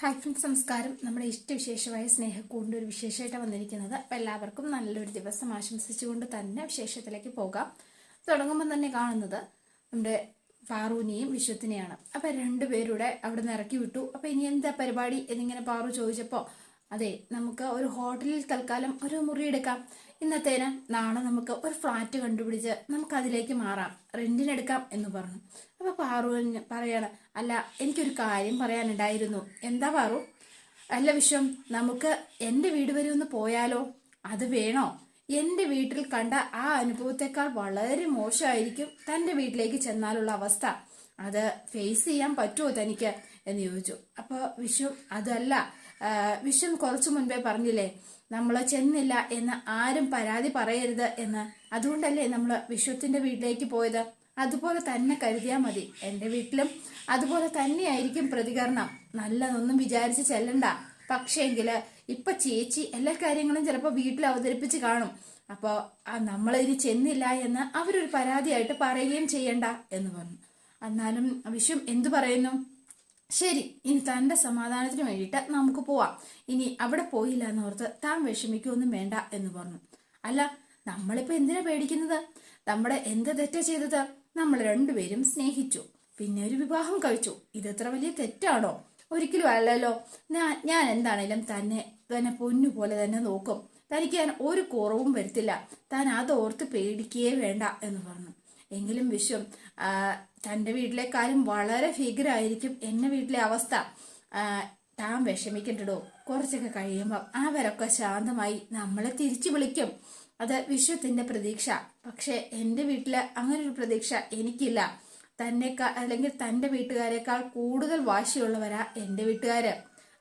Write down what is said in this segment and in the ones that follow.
Hi friends നമസ്കാരം നമ്മുടെ ഇഷ്ടവിശേഷമായ സ്നേഹക്കൂടിന്റെ ഒരു വിശേഷമായിട്ട് വന്നിരിക്കുന്നത്. അപ്പം എല്ലാവർക്കും നല്ലൊരു ദിവസം ആശംസിച്ചുകൊണ്ട് തന്നെ വിശേഷത്തിലേക്ക് പോകാം. തുടങ്ങുമ്പോൾ തന്നെ കാണുന്നത് നമ്മുടെ പാറുവിനെയും വിശ്വത്തിനെയാണ്. അപ്പം രണ്ടുപേരുടെ അവിടെ നിന്ന് ഇറക്കി വിട്ടു. അപ്പം ഇനി എന്താ പരിപാടി എന്നിങ്ങനെ പാറു ചോദിച്ചപ്പോൾ അതെ നമുക്ക് ഒരു ഹോട്ടലിൽ തൽക്കാലം ഒരു മുറി എടുക്കാം. ഇന്നത്തേന് നാളെ നമുക്ക് ഒരു ഫ്ലാറ്റ് കണ്ടുപിടിച്ച് നമുക്ക് അതിലേക്ക് മാറാം റെന്റിനെടുക്കാം എന്ന് പറഞ്ഞു. അപ്പൊ പാറു പറയാണ് അല്ല എനിക്കൊരു കാര്യം പറയാനുണ്ടായിരുന്നു. എന്താ പാറു? അല്ല വിശ്വം നമുക്ക് എന്റെ വീട് വരെ ഒന്ന് പോയാലോ? അത് വേണോ? എന്റെ വീട്ടിൽ കണ്ട ആ അനുഭവത്തെക്കാൾ വളരെ മോശമായിരിക്കും തന്റെ വീട്ടിലേക്ക് ചെന്നാലുള്ള അവസ്ഥ. അത് ഫേസ് ചെയ്യാൻ പറ്റുമോ തനിക്ക്? എന്ന് ചോദിച്ചു. അപ്പോൾ വിശ്വം അതല്ല. വിശ്വം കുറച്ചു മുൻപേ പറഞ്ഞില്ലേ നമ്മൾ ചെന്നില്ല എന്ന് ആരും പരാതി പറയരുത് എന്ന്. അതുകൊണ്ടല്ലേ നമ്മൾ വിശ്വത്തിന്റെ വീട്ടിലേക്ക് പോയത്? അതുപോലെ തന്നെ കരുതിയാൽ മതി. എന്റെ വീട്ടിലും അതുപോലെ തന്നെയായിരിക്കും പ്രതികരണം. നല്ലതൊന്നും വിചാരിച്ച് ചെല്ലണ്ട. പക്ഷേങ്കിൽ ഇപ്പൊ ചേച്ചി എല്ലാ കാര്യങ്ങളും ചിലപ്പോൾ വീട്ടിൽ അവതരിപ്പിച്ച് കാണും. അപ്പോൾ നമ്മൾ ഇനി ചെന്നില്ല എന്ന് അവരൊരു പരാതിയായിട്ട് പറയുകയും ചെയ്യണ്ട എന്ന് പറഞ്ഞു. എന്നാലും വിശ്വം എന്തു പറയുന്നു? ശരി ഇനി തന്റെ സമാധാനത്തിന് വേണ്ടിയിട്ട് നമുക്ക് പോവാം. ഇനി അവിടെ പോയില്ല എന്നോർത്ത് താൻ വിഷമിക്കൊന്നും വേണ്ട എന്ന് പറഞ്ഞു. അല്ല നമ്മളിപ്പോ എന്തിനാ പേടിക്കുന്നത്? നമ്മുടെ എന്ത് തെറ്റ ചെയ്തത്? നമ്മൾ രണ്ടുപേരും സ്നേഹിച്ചു. പിന്നെ ഒരു വിവാഹം കഴിച്ചു. ഇതത്ര വലിയ തെറ്റാണോ? ഒരിക്കലും അല്ലല്ലോ. ഞാൻ ഞാൻ എന്താണേലും തന്നെ തന്നെ പൊന്നു പോലെ തന്നെ നോക്കും. തനിക്ക് ഞാൻ ഒരു കുറവും വരുത്തില്ല. താൻ അതോർത്ത് പേടിക്കുകയേ വേണ്ട എന്ന് പറഞ്ഞു. എങ്കിലും വിശ്വം. തന്റെ വീട്ടിലെ കാര്യം വളരെ ഭീകരമായിരിക്കും എന്റെ വീട്ടിലെ അവസ്ഥ. താൻ വിഷമിക്കണ്ടോ കുറച്ചൊക്കെ കഴിയുമ്പോൾ അവരൊക്കെ ശാന്തമായി നമ്മളെ തിരിച്ചു വിളിക്കും. അത് വിശ്വത്തിന്റെ പ്രതീക്ഷ. പക്ഷേ എന്റെ വീട്ടിൽ അങ്ങനെ ഒരു പ്രതീക്ഷ എനിക്കില്ല. തന്നെക്കാൾ അല്ലെങ്കിൽ തന്റെ വീട്ടുകാരെക്കാൾ കൂടുതൽ വാശിയുള്ളവരാ എന്റെ വീട്ടുകാര്.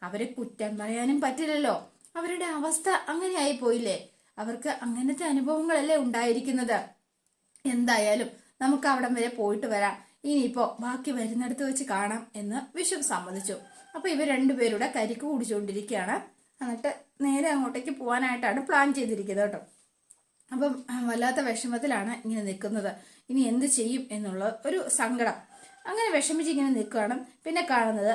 അവരെ കുറ്റം പറയാനും പറ്റില്ലല്ലോ. അവരുടെ അവസ്ഥ അങ്ങനെയായി പോയില്ലേ? അവർക്ക് അങ്ങനത്തെ അനുഭവങ്ങളല്ലേ ഉണ്ടായിരിക്കുന്നത്? എന്തായാലും നമുക്ക് അവിടം വരെ പോയിട്ട് വരാം. ഇനിയിപ്പോ ബാക്കി വരുന്നിടത്ത് വെച്ച് കാണാം എന്ന് വിശ്വം സമ്മതിച്ചു. അപ്പൊ ഇവർ രണ്ടുപേരുടെ കരിക്ക് കുടിച്ചുകൊണ്ടിരിക്കുകയാണ്. എന്നിട്ട് നേരെ അങ്ങോട്ടേക്ക് പോകാനായിട്ടാണ് പ്ലാൻ ചെയ്തിരിക്കുന്നത് കേട്ടോ. അപ്പം വല്ലാത്ത വിഷമത്തിലാണ് ഇങ്ങനെ നിൽക്കുന്നത്. ഇനി എന്ത് ചെയ്യും എന്നുള്ള ഒരു സങ്കടം. അങ്ങനെ വിഷമിച്ച് ഇങ്ങനെ നിൽക്കുകയാണ്. പിന്നെ കാണുന്നത്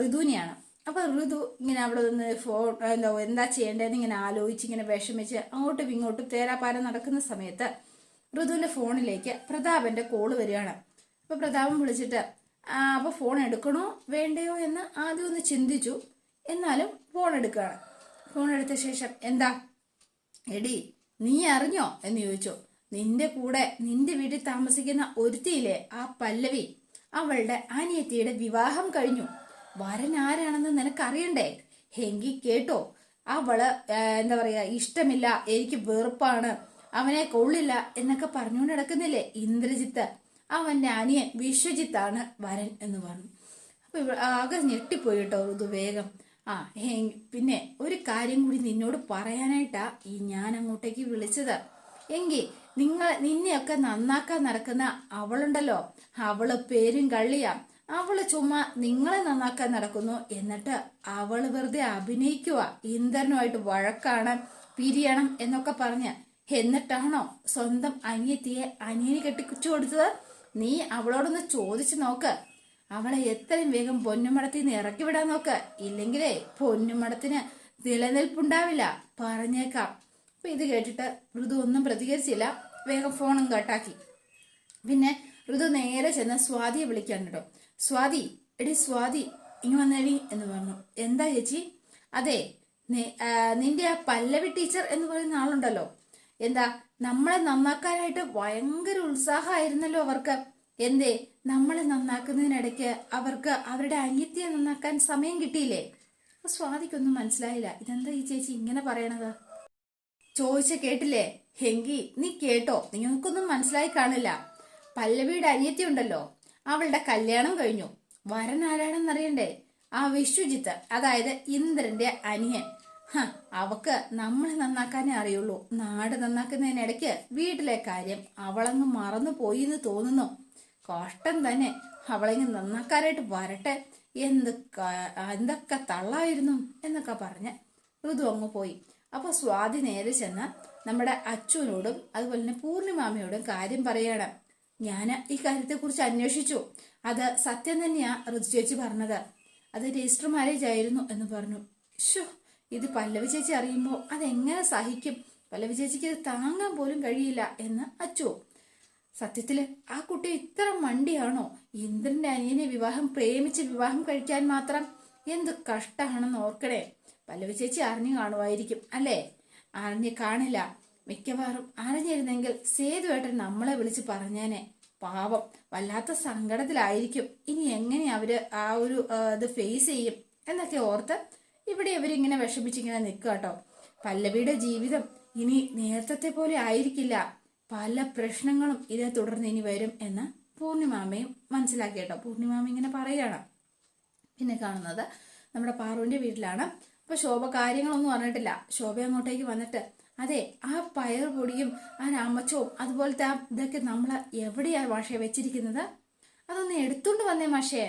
ഋതുവിനെയാണ്. അപ്പൊ ഋതു ഇങ്ങനെ അവിടെ നിന്ന് ഫോൺ എന്താ എന്താ ചെയ്യേണ്ടതെന്ന് ഇങ്ങനെ ആലോചിച്ച് ഇങ്ങനെ വിഷമിച്ച് അങ്ങോട്ടും ഇങ്ങോട്ടും തേരാപ്പാരം നടക്കുന്ന സമയത്ത് ഋതുവിന്റെ ഫോണിലേക്ക് പ്രതാപന്റെ കോൾ വരികയാണ്. അപ്പൊ പ്രതാപം വിളിച്ചിട്ട് അപ്പൊ ഫോൺ എടുക്കണോ? വേണ്ടയോ? എന്ന് ആദ്യം ഒന്ന് ചിന്തിച്ചു. എന്നാലും ഫോൺ എടുക്കുകയാണ്. ഫോൺ എടുത്ത ശേഷം എന്താ? എടി നീ അറിഞ്ഞോ? എന്ന് ചോദിച്ചു. നിന്റെ കൂടെ നിന്റെ വീട്ടിൽ താമസിക്കുന്ന ഒരുത്തിയിലെ ആ പല്ലവി? അവളുടെ അനിയത്തിയുടെ വിവാഹം കഴിഞ്ഞു. വരൻ ആരാണെന്ന് നിനക്കറിയണ്ടേ? ഹെങ്കി കേട്ടോ. അവൾ എന്താ പറയാ ഇഷ്ടമില്ല. എനിക്ക് വെറുപ്പാണ്. അവനെ കൊള്ളില്ല എന്നൊക്കെ പറഞ്ഞുകൊണ്ട് നടക്കുന്നില്ലേ? ഇന്ദ്രജിത്ത്. അവന്റെ അനിയൻ വിശ്വജിത്താണ് വരൻ എന്ന് പറഞ്ഞു. അപ്പൊ ആകെ ഞെട്ടിപ്പോയി കേട്ടോ ഇത് വേഗം. ആ പിന്നെ ഒരു കാര്യം കൂടി നിന്നോട് പറയാനായിട്ടാ ഈ ഞാൻ അങ്ങോട്ടേക്ക് വിളിച്ചത്. എങ്കിൽ നിങ്ങൾ നിന്നെയൊക്കെ നന്നാക്കാൻ നടക്കുന്ന അവളുണ്ടല്ലോ. അവൾ പേരും കള്ളിയാ. അവൾ ചുമ്മാ നിങ്ങളെ നന്നാക്കാൻ നടക്കുന്നു എന്നിട്ട് അവൾ വെറുതെ അഭിനയിക്കുക ഇന്ദ്രനുമായിട്ട് വഴക്കാണ് പിരിയണം എന്നൊക്കെ പറഞ്ഞ് എന്നിട്ടാണോ സ്വന്തം അനിയത്തിയെ അനിയന് കെട്ടിക്കുച്ചു കൊടുത്തത്? നീ അവളോടൊന്ന് ചോദിച്ചു നോക്ക്. അവളെ എത്രയും വേഗം പൊന്നുമടത്തിൽ നിന്ന് ഇറക്കി വിടാൻ നോക്ക്. ഇല്ലെങ്കിലേ പൊന്നുമടത്തിന് നിലനിൽപ്പുണ്ടാവില്ല. പറഞ്ഞേക്കാം. അപ്പൊ ഇത് കേട്ടിട്ട് ഋതു ഒന്നും പ്രതികരിച്ചില്ല. വേഗം ഫോണും കട്ടാക്കി. പിന്നെ ഋതു നേരെ ചെന്ന് സ്വാതിയെ വിളിക്കാൻ കേട്ടോ. സ്വാതി എടി സ്വാതി ഇങ്ങ് വന്നേടി എന്ന് പറഞ്ഞു. എന്താ ചേച്ചി? അതെ നിന്റെ ആ പല്ലവി ടീച്ചർ എന്ന് പറയുന്ന ആളുണ്ടല്ലോ. എന്താ നമ്മളെ നന്നാക്കാനായിട്ട് ഭയങ്കര ഉത്സാഹമായിരുന്നല്ലോ അവർക്ക്. എന്തേ നമ്മളെ നന്നാക്കുന്നതിനിടയ്ക്ക് അവർക്ക് അവരുടെ അനിയത്തിയെ നന്നാക്കാൻ സമയം കിട്ടിയില്ലേ? അപ്പൊ സ്വാതിക്കൊന്നും മനസ്സിലായില്ല. ഇതെന്താ ഈ ചേച്ചി ഇങ്ങനെ പറയണത്? ചോദിച്ച കേട്ടില്ലേ? ഹെങ്കി നീ കേട്ടോ? നിങ്ങൾക്കൊന്നും മനസ്സിലായി കാണില്ല. പല്ലവിയുടെ അനിയത്തി ഉണ്ടല്ലോ. അവളുടെ കല്യാണം കഴിഞ്ഞു. വരൻ ആരാണെന്നറിയണ്ടേ? ആ വിശ്വജിത്ത് അതായത് ഇന്ദ്രന്റെ അനിയൻ. അവക്ക് നമ്മളെ നന്നാക്കാനേ അറിയുള്ളൂ. നാട് നന്നാക്കുന്നതിനിടയ്ക്ക് വീട്ടിലെ കാര്യം അവളങ്ങ് മറന്നു പോയി എന്ന് തോന്നുന്നു. കോഷ്ടം തന്നെ അവളെങ്ങ് നന്നാക്കാനായിട്ട് വരട്ടെ. എന്ത് ക- എന്തൊക്കെ തള്ളായിരുന്നു എന്നൊക്കെ പറഞ്ഞ് ഋതു അങ്ങ് പോയി. അപ്പൊ സ്വാതി നേരെ ചെന്ന് നമ്മുടെ അച്ഛനോടും അതുപോലെ തന്നെ പൂർണിമാമയോടും കാര്യം പറയാണ്. ഞാൻ ഈ കാര്യത്തെക്കുറിച്ച് അന്വേഷിച്ചു. അത് സത്യം തന്നെയാ ഋതു ചേച്ചി പറഞ്ഞത്. അത് രജിസ്റ്റർ മാരേജ് ആയിരുന്നു എന്ന് പറഞ്ഞു. ഷോ ഇത് പല്ലവി ചേച്ചി അറിയുമ്പോൾ അതെങ്ങനെ സഹിക്കും? പല്ലവി ചേച്ചിക്ക് ഇത് താങ്ങാൻ പോലും കഴിയില്ല എന്ന് അച്ചു. സത്യത്തിൽ ആ കുട്ടി ഇത്ര മണ്ടിയാണോ? ഇന്ദ്രന്റെ അനിയനെ വിവാഹം പ്രേമിച്ച് വിവാഹം കഴിക്കാൻ മാത്രം എന്ത് കഷ്ടമാണെന്ന് ഓർക്കണേ. പല്ലവി ചേച്ചി അറിഞ്ഞു കാണുമായിരിക്കും അല്ലേ? അറിഞ്ഞ് കാണില്ല. മിക്കവാറും അറിഞ്ഞിരുന്നെങ്കിൽ സേതുവേട്ടൻ നമ്മളെ വിളിച്ച് പറഞ്ഞേനെ. പാവം വല്ലാത്ത സങ്കടത്തിലായിരിക്കും. ഇനി എങ്ങനെ അവർ ആ ഒരു ഇത് ഫേസ് ചെയ്യും? എന്നൊക്കെ ഓർത്ത് ഇവിടെ ഇവരിങ്ങനെ വിഷമിച്ചിങ്ങനെ നിൽക്കുക കേട്ടോ. പല്ലവിയുടെ ജീവിതം ഇനി നേരത്തെ പോലെ ആയിരിക്കില്ല. പല പ്രശ്നങ്ങളും ഇതേ തുടർന്ന് ഇനി വരും എന്ന് പൂർണിമാമയും മനസ്സിലാക്കി കേട്ടോ. പൂർണിമാമ ഇങ്ങനെ പറയുകയാണ്. പിന്നെ കാണുന്നത് നമ്മുടെ പാറുവിന്റെ വീട്ടിലാണ്. അപ്പൊ ശോഭ കാര്യങ്ങളൊന്നും പറഞ്ഞിട്ടില്ല ശോഭ അങ്ങോട്ടേക്ക് വന്നിട്ട് അതെ ആ പയർ പൊടിയും ആ രാമച്ചവും അതുപോലത്തെ ആ ഇതൊക്കെ നമ്മൾ എവിടെയാ മാഷെ വെച്ചിരിക്കുന്നത്? അതൊന്ന് എടുത്തുകൊണ്ട് വന്നേ മാഷേ.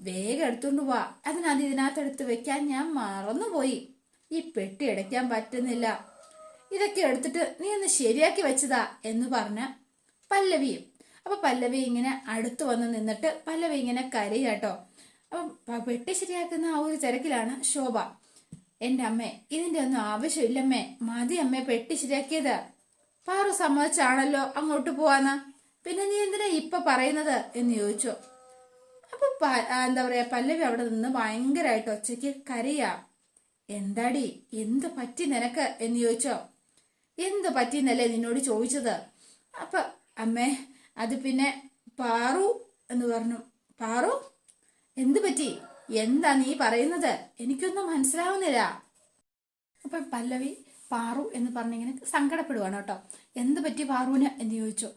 വേഗം എടുത്തോണ്ട് വാ. അതിനത് ഇതിനകത്തെടുത്ത് വെക്കാൻ ഞാൻ മറന്നുപോയി. ഈ പെട്ടി അടയ്ക്കാൻ പറ്റുന്നില്ല. ഇതൊക്കെ എടുത്തിട്ട് നീ ഒന്ന് ശരിയാക്കി വെച്ചതാ എന്ന് പറഞ്ഞ പല്ലവിയും. അപ്പൊ പല്ലവി ഇങ്ങനെ അടുത്ത് വന്ന് നിന്നിട്ട് പല്ലവി ഇങ്ങനെ കരയാട്ടോ. അപ്പൊ പെട്ടി ശരിയാക്കുന്ന ആ ഒരു തിരക്കിലാണ് ശോഭ. എന്റെ അമ്മേ ഇതിന്റെ ഒന്നും ആവശ്യമില്ലമ്മേ. മതി അമ്മേ പെട്ടി ശരിയാക്കിയത്. പാറു സമ്മതിച്ചാണല്ലോ അങ്ങോട്ട് പോവാന്ന്. പിന്നെ നീ എന്തിനാ ഇപ്പൊ പറയുന്നത്? എന്ന് ചോദിച്ചു. അപ്പൊ എന്താ പറയാ പല്ലവി അവിടെ നിന്ന് ഭയങ്കരമായിട്ട് ഒച്ചയ്ക്ക് കരയാ. എന്താടി എന്ത് പറ്റി നിനക്ക്? എന്ന് ചോദിച്ചോ. എന്ത് പറ്റി എന്നല്ലേ നിന്നോട് ചോദിച്ചത്? അപ്പൊ അമ്മേ അത് പിന്നെ പാറു എന്ന് പറഞ്ഞു. പാറു എന്ത് പറ്റി? എന്താ നീ പറയുന്നത്? എനിക്കൊന്നും മനസ്സിലാവുന്നില്ല. അപ്പൊ പല്ലവി പാറു എന്ന് പറഞ്ഞിങ്ങനെ സങ്കടപ്പെടുവാണ് കേട്ടോ. എന്ത് പറ്റി പാറുവിന്? എന്ന് ചോദിച്ചു.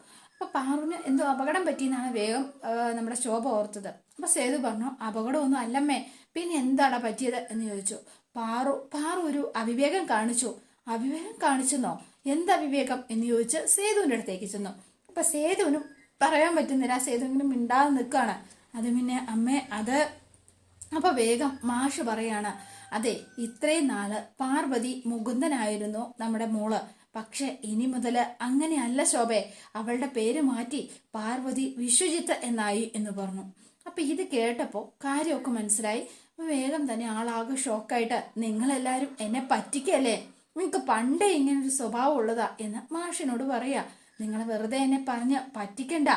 അപ്പൊ പാറുവിന് എന്തോ അപകടം പറ്റിയെന്നാണ് വേഗം നമ്മുടെ ശോഭ ഓർത്തത്. അപ്പൊ സേതു പറഞ്ഞു അപകടമൊന്നും അല്ലമ്മേ പിന്നെ എന്താണ് പറ്റിയത്? എന്ന് ചോദിച്ചു. പാറു പാറു ഒരു അവിവേകം കാണിച്ചു. അവിവേകം കാണിച്ചെന്നോ? എന്ത് അവിവേകം എന്ന് ചോദിച്ച് സേതുവിന്റെ അടുത്തേക്ക് ചെന്നു. അപ്പൊ സേതുവിനും പറയാൻ പറ്റുന്നില്ല സേതു ഇങ്ങനെ മിണ്ടാതെ നിൽക്കുകയാണ്. അത് പിന്നെ അമ്മേ അത് അപ്പൊ വേഗം മാഷ് പറയാണ് അതെ ഇത്രയും നാൾ പാർവതി മുകുന്ദനായിരുന്നു നമ്മുടെ മോൾ. പക്ഷെ ഇനി മുതൽ അങ്ങനെയല്ല ശോഭെ. അവളുടെ പേര് മാറ്റി പാർവതി വിശ്വജിത്ത് എന്നായി എന്ന് പറഞ്ഞു. അപ്പൊ ഇത് കേട്ടപ്പോ കാര്യമൊക്കെ മനസ്സിലായി. വേഗം തന്നെ ആളാകെ ഷോക്കായിട്ട് നിങ്ങളെല്ലാരും എന്നെ പറ്റിക്കല്ലേ? നിങ്ങൾക്ക് പണ്ടേ ഇങ്ങനെ ഒരു സ്വഭാവം ഉള്ളതാ എന്ന് മാഷിനോട് പറയാ. നിങ്ങൾ വെറുതെ എന്നെ പറഞ്ഞ് പറ്റിക്കണ്ട.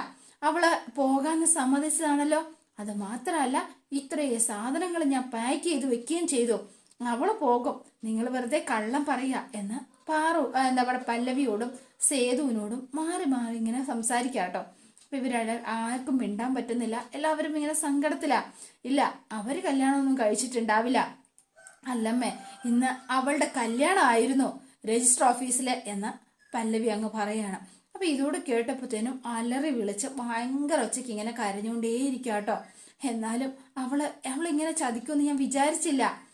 അവൾ പോകാന്ന് സമ്മതിച്ചതാണല്ലോ. അത് മാത്രമല്ല ഇത്രയും സാധനങ്ങൾ ഞാൻ പാക്ക് ചെയ്ത് വെക്കുകയും ചെയ്തു. അവൾ പോകും. നിങ്ങൾ വെറുതെ കള്ളം പറയുക എന്ന് പാറു എന്താ പറയുക പല്ലവിയോടും സേതുവിനോടും മാറി മാറി ഇങ്ങനെ സംസാരിക്കാം കേട്ടോ. അപ്പൊ ഇവരുടെ ആർക്കും മിണ്ടാൻ പറ്റുന്നില്ല. എല്ലാവരും ഇങ്ങനെ സങ്കടത്തിലാ. ഇല്ല അവർ കല്യാണമൊന്നും കഴിച്ചിട്ടുണ്ടാവില്ല. അല്ലമ്മേ ഇന്ന് അവളുടെ കല്യാണമായിരുന്നു രജിസ്റ്റർ ഓഫീസിലെ എന്ന് പല്ലവി അങ്ങ് പറയാണ്. അപ്പൊ ഇതോട് കേട്ടപ്പോഴത്തേനും അലറി വിളിച്ച് ഭയങ്കര ഒച്ചയ്ക്ക് ഇങ്ങനെ കരഞ്ഞുകൊണ്ടേയിരിക്കുക കേട്ടോ. എന്നാലും അവൾ അവളിങ്ങനെ ചതിക്കുമെന്ന് ഞാൻ വിചാരിച്ചില്ല.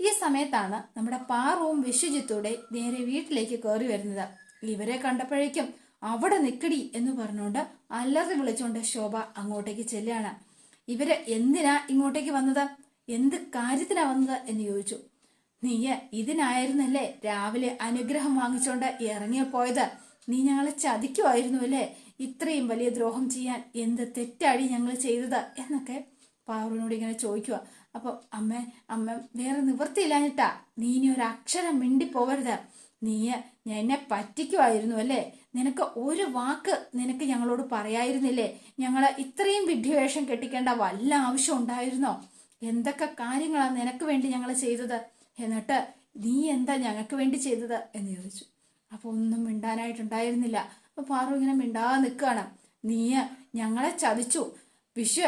ഈ സമയത്താണ് നമ്മുടെ പാറവും വിശ്വജിത്തൂടെ നേരെ വീട്ടിലേക്ക് കയറി വരുന്നത്. ഇവരെ കണ്ടപ്പോഴേക്കും അവിടെ നിക്കടി എന്ന് പറഞ്ഞുകൊണ്ട് അല്ലറി വിളിച്ചുകൊണ്ട് ശോഭ അങ്ങോട്ടേക്ക് ചെല്ലുകയാണ്. ഇവർ എന്തിനാ ഇങ്ങോട്ടേക്ക് വന്നത്? എന്ത് കാര്യത്തിനാ വന്നത് എന്ന് ചോദിച്ചു. നീയ ഇതിനായിരുന്നല്ലേ രാവിലെ അനുഗ്രഹം വാങ്ങിച്ചുകൊണ്ട് ഇറങ്ങിയ പോയത്? നീ ഞങ്ങളെ ചതിക്കുമായിരുന്നു അല്ലേ? ഇത്രയും വലിയ ദ്രോഹം ചെയ്യാൻ എന്ത് തെറ്റാടി ഞങ്ങൾ ചെയ്തത്? എന്നൊക്കെ പാറുവിനോട് ഇങ്ങനെ ചോദിക്കുക അപ്പൊ അമ്മ അമ്മ വേറെ നിവൃത്തിയില്ലാഞ്ഞിട്ടാ. നീ ഇനി അക്ഷരം മിണ്ടി പോവരുത് നീ എന്നെ പറ്റിക്കുമായിരുന്നു അല്ലേ? നിനക്ക് ഒരു വാക്ക് നിനക്ക് ഞങ്ങളോട് പറയായിരുന്നില്ലേ? ഞങ്ങളെ ഇത്രയും വിഡ്ഢിവേഷം കെട്ടിക്കേണ്ട വല്ല ആവശ്യം ഉണ്ടായിരുന്നോ? എന്തൊക്കെ കാര്യങ്ങളാണ് നിനക്ക് വേണ്ടി ഞങ്ങൾ ചെയ്തത്? എന്നിട്ട് നീ എന്താ ഞങ്ങൾക്ക് വേണ്ടി ചെയ്തത് എന്ന് ചോദിച്ചു. അപ്പൊ ഒന്നും മിണ്ടാനായിട്ടുണ്ടായിരുന്നില്ല. അപ്പൊ പാറു ഇങ്ങനെ മിണ്ടാതെ നിൽക്കുകയാണ് നീ ഞങ്ങളെ ചതിച്ചു. വിശ്വ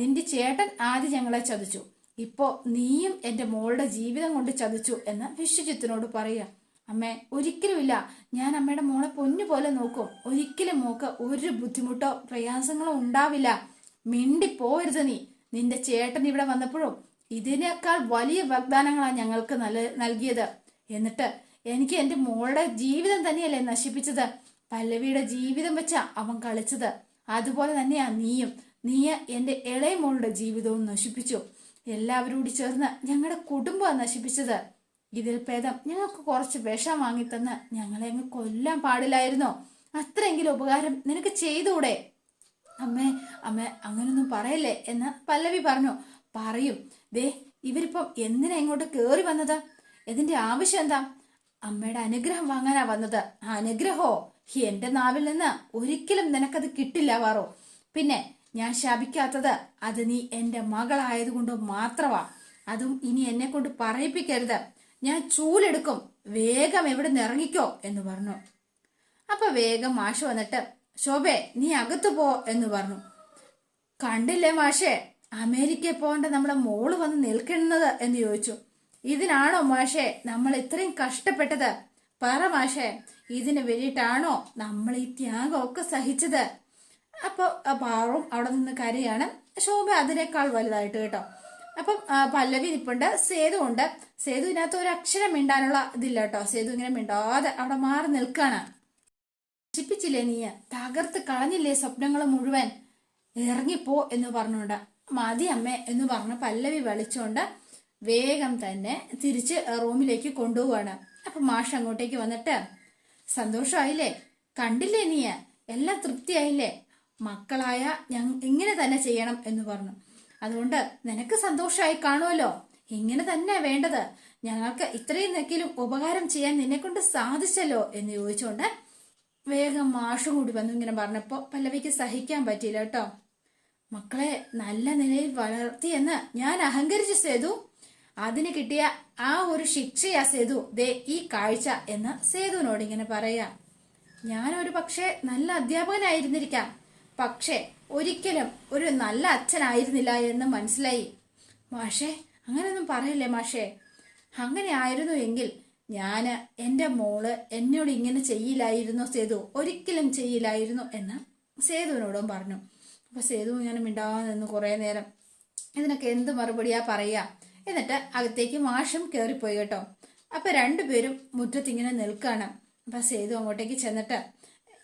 നിന്റെ ചേട്ടൻ ആദ്യം ഞങ്ങളെ ചതിച്ചു. ഇപ്പോ നീയും എന്റെ മോളുടെ ജീവിതം കൊണ്ട് ചതിച്ചു എന്ന് വിശ്വജിത്തിനോട് പറയുക. അമ്മേ ഒരിക്കലുമില്ല. ഞാൻ അമ്മയുടെ മോളെ പൊന്നു പോലെ നോക്കും. ഒരിക്കലും മോക്ക് ഒരു ബുദ്ധിമുട്ടോ പ്രയാസങ്ങളോ ഉണ്ടാവില്ല. മിണ്ടി പോരുത് നീ. നിന്റെ ചേട്ടൻ ഇവിടെ വന്നപ്പോഴും ഇതിനേക്കാൾ വലിയ വാഗ്ദാനങ്ങളാണ് ഞങ്ങൾക്ക് നല്ല നൽകിയത്. എന്നിട്ട് എനിക്ക് എന്റെ മോളുടെ ജീവിതം തന്നെയല്ലേ നശിപ്പിച്ചത്? പല്ലവിയുടെ ജീവിതം വെച്ചാ അവൻ കളിച്ചത്. അതുപോലെ തന്നെയാ നീയും. നീയ എന്റെ ഇളയ മോളുടെ ജീവിതവും നശിപ്പിച്ചു. എല്ലാവരും കൂടി ചേർന്ന് ഞങ്ങളുടെ കുടുംബം നശിപ്പിച്ചത്. ഇതിൽ ഭേദം ഞങ്ങൾക്ക് കുറച്ച് വിഷം വാങ്ങിത്തന്ന് ഞങ്ങളെ അങ്ങ് കൊല്ലാൻ പാടില്ലായിരുന്നോ. അത്രയെങ്കിലും ഉപകാരം നിനക്ക് ചെയ്തൂടെ? അമ്മേ അമ്മ അങ്ങനൊന്നും പറയല്ലേ എന്ന് പല്ലവി പറഞ്ഞു. പറയും. ദേ ഇവരിപ്പം എന്തിനാ ഇങ്ങോട്ട് കേറി വന്നത്? ഇതിന്റെ ആവശ്യം എന്താ? അമ്മയുടെ അനുഗ്രഹം വാങ്ങാനാ വന്നത്. അനുഗ്രഹോ? എന്റെ നാവിൽ നിന്ന് ഒരിക്കലും നിനക്കത് കിട്ടില്ല വാറോ. പിന്നെ ഞാൻ ശപിക്കാത്തത് അത് നീ എന്റെ മകളായതുകൊണ്ട് മാത്രമാ. അതും ഇനി എന്നെ കൊണ്ട് പറയിപ്പിക്കരുത്. ഞാൻ ചൂലെടുക്കും. വേഗം എവിടെ നിന്ന് ഇറങ്ങിക്കോ എന്ന് പറഞ്ഞു. അപ്പൊ വേഗം മാഷ് വന്നിട്ട് ശോഭേ നീ അകത്തു പോ എന്ന് പറഞ്ഞു. കണ്ടില്ലേ മാഷേ അമേരിക്കയിൽ പോകേണ്ട നമ്മളെ മോൾ വന്ന് നിൽക്കുന്നത് എന്ന് ചോദിച്ചു. ഇതിനാണോ മാഷേ നമ്മൾ ഇത്രയും കഷ്ടപ്പെട്ടത്? പറ മാഷേ ഇതിന് വേണ്ടിയിട്ടാണോ നമ്മൾ ഈ ത്യാഗമൊക്കെ സഹിച്ചത്? അപ്പോൾ പാറും അവിടെ നിന്ന് കരയാണ്. ശോഭ അതിനേക്കാൾ വലുതായിട്ട് കേട്ടോ. അപ്പം പല്ലവി നിപ്പുണ്ട് സേതു ഉണ്ട്. സേതു ഇതിനകത്ത് ഒരു അക്ഷരം മിണ്ടാനുള്ള ഇതില്ല കേട്ടോ. സേതു ഇങ്ങനെ മിണ്ടാതെ അവിടെ മാറി നിൽക്കാണ്. നശിപ്പിച്ചില്ലേ നീ? തകർത്ത് കളഞ്ഞില്ലേ സ്വപ്നങ്ങൾ മുഴുവൻ? ഇറങ്ങിപ്പോ എന്ന് പറഞ്ഞുകൊണ്ട് മതി അമ്മേ എന്ന് പറഞ്ഞ് പല്ലവി വിളിച്ചുകൊണ്ട് വേഗം തന്നെ തിരിച്ച് റൂമിലേക്ക് കൊണ്ടുപോവാണ്. അപ്പൊ മാഷ് അങ്ങോട്ടേക്ക് വന്നിട്ട് സന്തോഷമായില്ലേ കണ്ടില്ലേ നീ? എല്ലാം തൃപ്തിയായില്ലേ? മക്കളായ ഞാൻ ഇങ്ങനെ തന്നെ ചെയ്യണം എന്ന് പറഞ്ഞു. അതുകൊണ്ട് നിനക്ക് സന്തോഷമായി കാണുമല്ലോ ഇങ്ങനെ തന്നെ വേണ്ടത്. ഞങ്ങൾക്ക് ഇത്രയും നെക്കിലും ഉപകാരം ചെയ്യാൻ നിന്നെ കൊണ്ട് സാധിച്ചല്ലോ എന്ന് ചോദിച്ചുകൊണ്ട് വേഗം മാഷും കൂടി വന്നു ഇങ്ങനെ പറഞ്ഞപ്പോ പല്ലവിക്ക് സഹിക്കാൻ പറ്റിയില്ല കേട്ടോ. മക്കളെ നല്ല നിലയിൽ വളർത്തിയെന്ന് ഞാൻ അഹങ്കരിച്ച സേതു. അതിന് കിട്ടിയ ആ ഒരു ശിക്ഷയാ സേതു. ദേ ഈ കാഴ്ച എന്ന് സേതുവിനോട് ഇങ്ങനെ പറയാ. ഞാനൊരു പക്ഷേ നല്ല അധ്യാപകനായിരുന്നിരിക്കാം. പക്ഷേ ഒരിക്കലും ഒരു നല്ല അച്ഛനായിരുന്നില്ല എന്ന് മനസ്സിലായി. മാഷേ അങ്ങനെയൊന്നും പറയല്ലേ മാഷേ? അങ്ങനെ ആയിരുന്നു എങ്കിൽ ഞാൻ എന്റെ മോൾ എന്നോട് ഇങ്ങനെ ചെയ്യില്ലായിരുന്നു സേതു. ഒരിക്കലും ചെയ്യില്ലായിരുന്നു എന്ന് സേതുവിനോടും പറഞ്ഞു. അപ്പൊ സേതു ഇങ്ങനെ മിണ്ടാതെ നിന്ന് കുറേ നേരം ഇതിനൊക്കെ എന്ത് മറുപടിയാ പറയാ? എന്നിട്ട് അകത്തേക്ക് മാഷും കയറിപ്പോയി കേട്ടോ. അപ്പൊ രണ്ടുപേരും മുറ്റത്തിങ്ങനെ നിൽക്കുകയാണ് അപ്പൊ സേതു അങ്ങോട്ടേക്ക് ചെന്നിട്ട്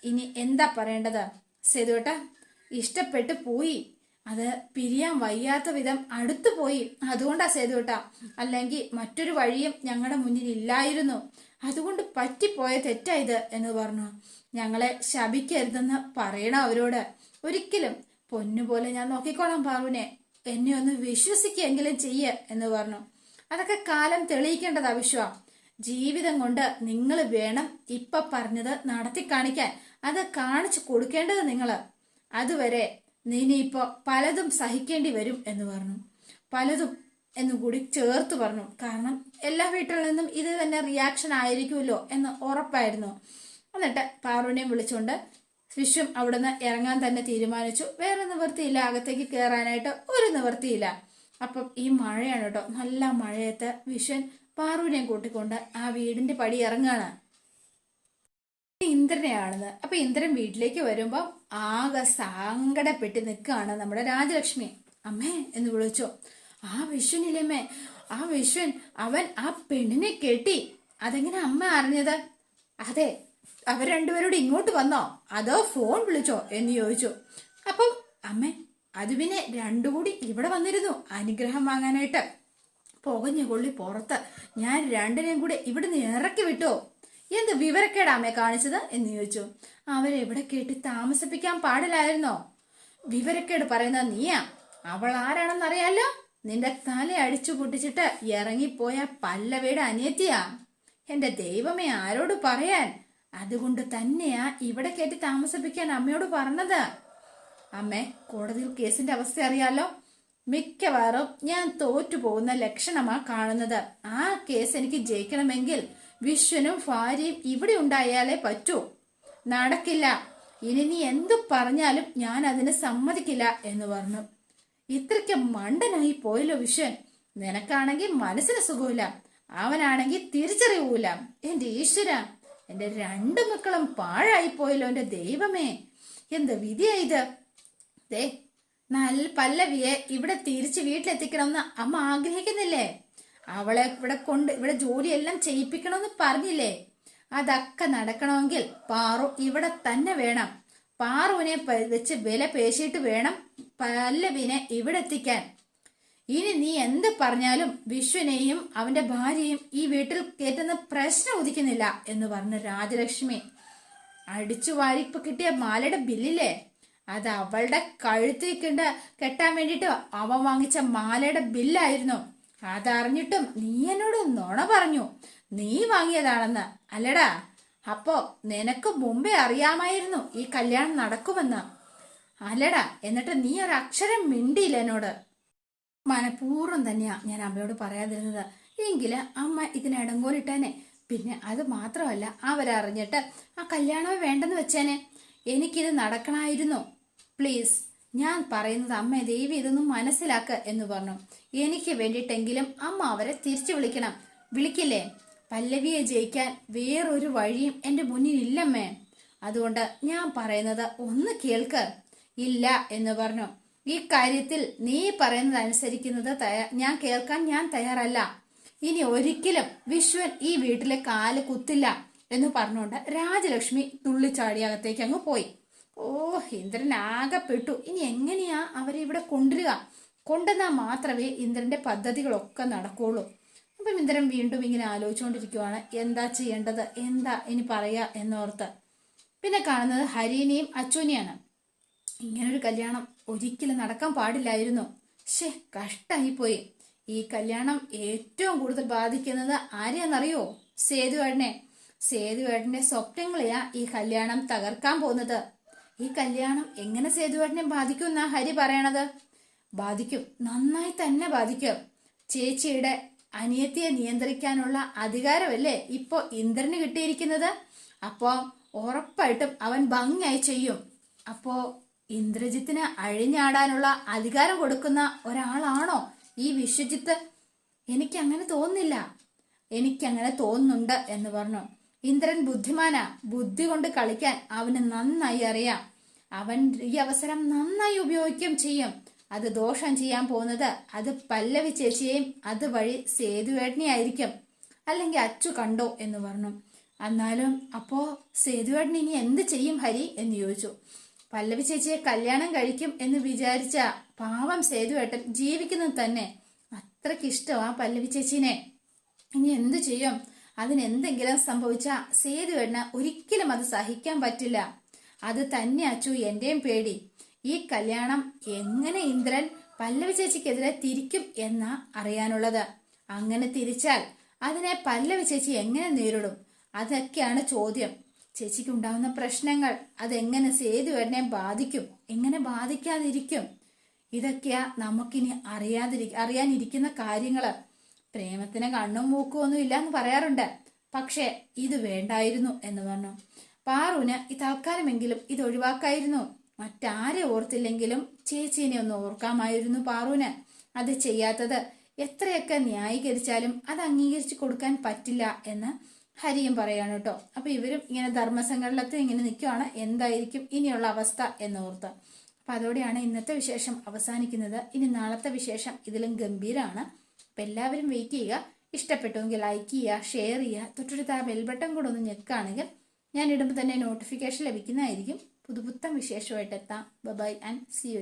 ഇനി എന്താ പറയേണ്ടത്? സേതുവേട്ടാ ഇഷ്ടപ്പെട്ട് പോയി. അത് പിരിയാൻ വയ്യാത്ത വിധം അടുത്തു പോയി. അതുകൊണ്ടാ സേതുവേട്ടാ അല്ലെങ്കിൽ മറ്റൊരു വഴിയും ഞങ്ങളുടെ മുന്നിൽ ഇല്ലായിരുന്നു. അതുകൊണ്ട് പറ്റിപ്പോയ തെറ്റായത് എന്ന് പറഞ്ഞു. ഞങ്ങളെ ശപിക്കരുതെന്ന് പറയണം അവരോട്. ഒരിക്കലും പൊന്നുപോലെ ഞാൻ നോക്കിക്കോളാം പാറുവിനെ. എന്നെ ഒന്ന് വിശ്വസിക്കെങ്കിലും ചെയ്യ എന്ന് പറഞ്ഞു. അതൊക്കെ കാലം തെളിയിക്കേണ്ടതാ വിശ്വ. ജീവിതം കൊണ്ട് നിങ്ങൾ വേണം ഇപ്പൊ പറഞ്ഞത് നടത്തി കാണിക്കാൻ അത് കാണിച്ചു കൊടുക്കേണ്ടത് നിങ്ങൾ അതുവരെ നീ ഇപ്പോ പലതും സഹിക്കേണ്ടി വരും എന്ന് പറഞ്ഞു. പലതും എന്നും കൂടി ചേർത്ത് പറഞ്ഞു. കാരണം എല്ലാ വീട്ടിൽ നിന്നും ഇത് തന്നെ റിയാക്ഷൻ ആയിരിക്കുമല്ലോ എന്ന് ഉറപ്പായിരുന്നു. എന്നിട്ട് പാർവണിയും വിളിച്ചുകൊണ്ട് വിശ്വം അവിടുന്ന് ഇറങ്ങാൻ തന്നെ തീരുമാനിച്ചു. വേറെ നിവൃത്തിയില്ല. അകത്തേക്ക് കയറാനായിട്ട് ഒരു നിവൃത്തിയില്ല. അപ്പം ഈ മഴയാണ് കേട്ടോ. നല്ല മഴയത്ത് വിശ്വൻ പാറുവിനെ കൂട്ടിക്കൊണ്ട് ആ വീടിന്റെ പടി ഇറങ്ങാണ്. ഇന്ദ്രനെയാണെന്ന്. അപ്പൊ ഇന്ദ്രൻ വീട്ടിലേക്ക് വരുമ്പോൾ ആകെ സങ്കടപ്പെട്ട് നിൽക്കുകയാണ് നമ്മുടെ രാജലക്ഷ്മി. അമ്മേ എന്ന് വിളിച്ചു. ആ വിശ്വനിലമ്മേ ആ വിശ്വൻ അവൻ ആ പെണ്ണിനെ കെട്ടി. അതെങ്ങനെ അമ്മ അറിഞ്ഞത്? അതെ അവർ രണ്ടുപേരോട് ഇങ്ങോട്ട് വന്നോ? അതോ ഫോൺ വിളിച്ചോ? എന്ന് ചോദിച്ചു. അപ്പം അമ്മേ അത് പിന്നെ രണ്ടു കൂടി ഇവിടെ വന്നിരുന്നു അനുഗ്രഹം വാങ്ങാനായിട്ട്. പുകഞ്ഞു കൊള്ളി പുറത്ത്. ഞാൻ രണ്ടിനെയും കൂടെ ഇവിടുന്ന് ഇറക്കി വിട്ടോ. എന്ത് വിവരക്കേടാമേ കാണിച്ചത് എന്ന് ചോദിച്ചു. അവരെവിടെ കേട്ട് താമസിപ്പിക്കാൻ പാടില്ലായിരുന്നോ? വിവരക്കേട് പറയുന്ന നീയാ. അവൾ ആരാണെന്നറിയാലോ? നിന്റെ തല അടിച്ചു പൊട്ടിച്ചിട്ട് ഇറങ്ങിപ്പോയ പല്ലവയുടെ അനിയത്തിയാ. എന്റെ ദൈവമേ ആരോട് പറയാൻ? അതുകൊണ്ട് തന്നെയാ ഇവിടെ കയറ്റി താമസിപ്പിക്കാൻ അമ്മയോട് പറഞ്ഞത്. അമ്മേ കോടതിയിൽ കേസിന്റെ അവസ്ഥ അറിയാലോ? മിക്കവാറും ഞാൻ തോറ്റു പോകുന്ന ലക്ഷണമാ കാണുന്നത്. ആ കേസ് എനിക്ക് ജയിക്കണമെങ്കിൽ വിശ്വനും ഭാര്യയും ഇവിടെ ഉണ്ടായാലേ പറ്റൂ. നടക്കില്ല. ഇനി നീ എന്തു പറഞ്ഞാലും ഞാൻ അതിന് സമ്മതിക്കില്ല എന്ന് പറഞ്ഞു. ഇത്രയ്ക്ക് മണ്ടനായി പോയല്ലോ വിശ്വൻ. നിനക്കാണെങ്കിൽ മനസ്സിന് സുഖമില്ല. അവനാണെങ്കിൽ തിരിച്ചറിയൂല എന്റെ ഈശ്വര എന്റെ രണ്ടു മക്കളും പാഴായി പോയല്ലോ എന്റെ ദൈവമേ. എന്ത് വിധിയായത് ദേ നല്ല പല്ലവിയെ ഇവിടെ തിരിച്ച് വീട്ടിലെത്തിക്കണമെന്ന് അമ്മ ആഗ്രഹിക്കുന്നില്ലേ? അവളെ ഇവിടെ കൊണ്ട് ഇവിടെ ജോലിയെല്ലാം ചെയ്യിപ്പിക്കണമെന്ന് പറഞ്ഞില്ലേ? അതൊക്കെ നടക്കണമെങ്കിൽ പാറു ഇവിടെ തന്നെ വേണം. പാറുവിനെ വെച്ച് വില പേശിയിട്ട് വേണം പല്ലവിനെ ഇവിടെ എത്തിക്കാൻ. ഇനി നീ എന്ത് പറഞ്ഞാലും വിശ്വനെയും അവന്റെ ഭാര്യയും ഈ വീട്ടിൽ കയറ്റുന്ന പ്രശ്നം ഉദിക്കുന്നില്ല എന്ന് പറഞ്ഞ രാജലക്ഷ്മി. അടിച്ചു വാരിപ്പ് കിട്ടിയ മാലയുടെ ബില്ലില്ലേ? അത് അവളുടെ കഴുത്തേക്കിണ്ട് കെട്ടാൻ വേണ്ടിയിട്ട് അവൻ വാങ്ങിച്ച മാലയുടെ ബില്ലായിരുന്നു. അതറിഞ്ഞിട്ടും നീ എന്നോട് നുണ പറഞ്ഞു. നീ വാങ്ങിയതാണെന്ന്. അല്ലടാ അപ്പോ നിനക്ക് മുമ്പേ അറിയാമായിരുന്നു ഈ കല്യാണം നടക്കുമെന്ന്. അല്ലടാ എന്നിട്ട് നീ ഒരു അക്ഷരം മിണ്ടിയില്ല എന്നോട്. മനഃപൂർവം തന്നെയാ ഞാൻ അമ്മയോട് പറയാതിരുന്നത്. എങ്കിൽ അമ്മ ഇതിനിടങ്കോലിട്ടേനെ പിന്നെ അത് മാത്രമല്ല അവരറിഞ്ഞിട്ട് ആ കല്യാണം വേണ്ടെന്ന് വെച്ചേനെ. എനിക്കിത് നടക്കണമായിരുന്നു പ്ലീസ്. ഞാൻ പറയുന്നത് അമ്മ ദേവി ഇതൊന്നും മനസ്സിലാക്ക എന്ന് പറഞ്ഞു. എനിക്ക് വേണ്ടിയിട്ടെങ്കിലും അമ്മ അവരെ തിരിച്ചു വിളിക്കണം. വിളിക്കില്ലേ? പല്ലവിയെ ജയിക്കാൻ വേറൊരു വഴിയും എന്റെ മുന്നിൽ ഇല്ലമ്മേ അതുകൊണ്ട് ഞാൻ പറയുന്നത് ഒന്ന് കേൾക്ക്. ഇല്ല എന്ന് പറഞ്ഞു. ഈ കാര്യത്തിൽ നീ പറയുന്നത് അനുസരിക്കുന്നത് ഞാൻ കേൾക്കാൻ ഞാൻ തയ്യാറല്ല. ഇനി ഒരിക്കലും വിശ്വൻ ഈ വീട്ടിലെ കാൽ കുത്തില്ല എന്ന് പറഞ്ഞുകൊണ്ട് രാജലക്ഷ്മി തുള്ളിച്ചാടിയകത്തേക്ക് അങ്ങ് പോയി. ഓ ഇന്ദ്രൻ ആകെപ്പെട്ടു ഇനി എങ്ങനെയാ അവരെ ഇവിടെ കൊണ്ടുവരിക? കൊണ്ടുവന്നാൽ മാത്രമേ ഇന്ദ്രന്റെ പദ്ധതികളൊക്കെ നടക്കുള്ളൂ. അപ്പം ഇന്ദ്രൻ വീണ്ടും ഇങ്ങനെ ആലോചിച്ചുകൊണ്ടിരിക്കുവാണ്. എന്താ ചെയ്യേണ്ടത്? എന്താ ഇനി പറയാ എന്നോർത്ത്. പിന്നെ കാണുന്നത് ഹരിനെയും അച്ഛനെയാണ് ഇങ്ങനൊരു കല്യാണം ഒരിക്കലും നടക്കാൻ പാടില്ലായിരുന്നു. ഷേ കഷ്ടായി പോയി ഈ കല്യാണം ഏറ്റവും കൂടുതൽ ബാധിക്കുന്നത് ആരെയാണെന്നറിയോ? സേതുവേടനെ സേതുവേടന്റെ സ്വപ്നങ്ങളെയാ ഈ കല്യാണം തകർക്കാൻ പോകുന്നത്. ഈ കല്യാണം എങ്ങനെ സേതുവേട്ടനെ ബാധിക്കും എന്നാ ഹരി പറയണത്? ബാധിക്കും. നന്നായി തന്നെ ബാധിക്കും. ചേച്ചിയുടെ അനിയത്തിയെ നിയന്ത്രിക്കാനുള്ള അധികാരമല്ലേ ഇപ്പോ ഇന്ദ്രന് കിട്ടിയിരിക്കുന്നത്? അപ്പോ ഉറപ്പായിട്ടും അവൻ ഭംഗിയായി ചെയ്യും. അപ്പോ ഇന്ദ്രജിത്തിന് അഴിഞ്ഞാടാനുള്ള അധികാരം കൊടുക്കുന്ന ഒരാളാണോ ഈ വിശ്വജിത്ത്? എനിക്കങ്ങനെ തോന്നുന്നില്ല. എനിക്കങ്ങനെ തോന്നുന്നുണ്ട് എന്ന് പറഞ്ഞു. ഇന്ദ്രൻ ബുദ്ധിമാനാ. ബുദ്ധി കൊണ്ട് കളിക്കാൻ അവന് നന്നായി അറിയാം. അവൻ ഈ അവസരം നന്നായി ഉപയോഗിക്കുകയും ചെയ്യും. അത് ദോഷം ചെയ്യാൻ പോകുന്നത് അത് പല്ലവി ചേച്ചിയെയും അത് വഴി സേതുവേട്ടനെയായിരിക്കും അല്ലെങ്കിൽ അച്ചു കണ്ടോ എന്ന് പറഞ്ഞു. എന്നാലും അപ്പോ സേതുവേട്ടൻ ഇനി എന്ത് ചെയ്യും ഹരി എന്ന് ചോദിച്ചു. പല്ലവി ചേച്ചിയെ കല്യാണം കഴിക്കും എന്ന് വിചാരിച്ച പാവം സേതുവേട്ടൻ ജീവിക്കുന്നത് തന്നെ അത്രയ്ക്ക് ആ പല്ലവി ചേച്ചീനെ. ഇനി എന്ത് ചെയ്യും? അതിനെന്തെങ്കിലും സംഭവിച്ച സേതുവേട്ടന് ഒരിക്കലും അത് സഹിക്കാൻ പറ്റില്ല. അത് തന്നെ അച്ചു എന്റെയും പേടി. ഈ കല്യാണം എങ്ങനെ ഇന്ദ്രൻ പല്ലവി ചേച്ചിക്കെതിരെ തിരിക്കും എന്നാ അറിയാനുള്ളത്. അങ്ങനെ തിരിച്ചാൽ അതിനെ പല്ലവി ചേച്ചി എങ്ങനെ നേരിടും? അതൊക്കെയാണ് ചോദ്യം. ചേച്ചിക്ക് ഉണ്ടാവുന്ന പ്രശ്നങ്ങൾ അതെങ്ങനെ സേതുവേട്ടനെ ബാധിക്കും? എങ്ങനെ ബാധിക്കാതിരിക്കും? ഇതൊക്കെയാ നമുക്കിനി അറിയാതിരി അറിയാനിരിക്കുന്ന കാര്യങ്ങൾ. പ്രേമത്തിന് കണ്ണും മൂക്കും ഒന്നും ഇല്ല എന്ന് പറയാറുണ്ട്. പക്ഷേ ഇത് വേണ്ടായിരുന്നു എന്ന് പറഞ്ഞു. പാറുവിന് ഈ തൽക്കാലമെങ്കിലും ഇത് ഒഴിവാക്കായിരുന്നു. മറ്റാരെ ഓർത്തില്ലെങ്കിലും ചേച്ചീനെ ഒന്ന് ഓർക്കാമായിരുന്നു പാറുവിന്. അത് ചെയ്യാത്തത് എത്രയൊക്കെ ന്യായീകരിച്ചാലും അത് അംഗീകരിച്ചു കൊടുക്കാൻ പറ്റില്ല എന്ന് ഹരിയും പറയാണ് കേട്ടോ. അപ്പൊ ഇവരും ഇങ്ങനെ ധർമ്മസങ്കടത്തിൽ ഇങ്ങനെ നിൽക്കുവാണ് എന്തായിരിക്കും ഇനിയുള്ള അവസ്ഥ എന്നോർത്ത് അപ്പൊ അതോടെയാണ് ഇന്നത്തെ വിശേഷം അവസാനിക്കുന്നത്. ഇനി നാളത്തെ വിശേഷം ഇതിലും ഗംഭീരമാണ് അപ്പൊ എല്ലാവരും വെയിറ്റ് ചെയ്യുക. ഇഷ്ടപ്പെട്ടുവെങ്കിൽ ലൈക്ക് ചെയ്യുക ഷെയർ ചെയ്യുക. തൊട്ടടുത്ത് ആ ബെൽ ബട്ടൺ കൂടെ ഒന്ന് ഞെക്കുകയാണെങ്കിൽ ഞാൻ ഇടുമ്പോൾ തന്നെ നോട്ടിഫിക്കേഷൻ ലഭിക്കുന്നതായിരിക്കും. പുതുപുത്തം വിശേഷമായിട്ട് എത്താം. By and C U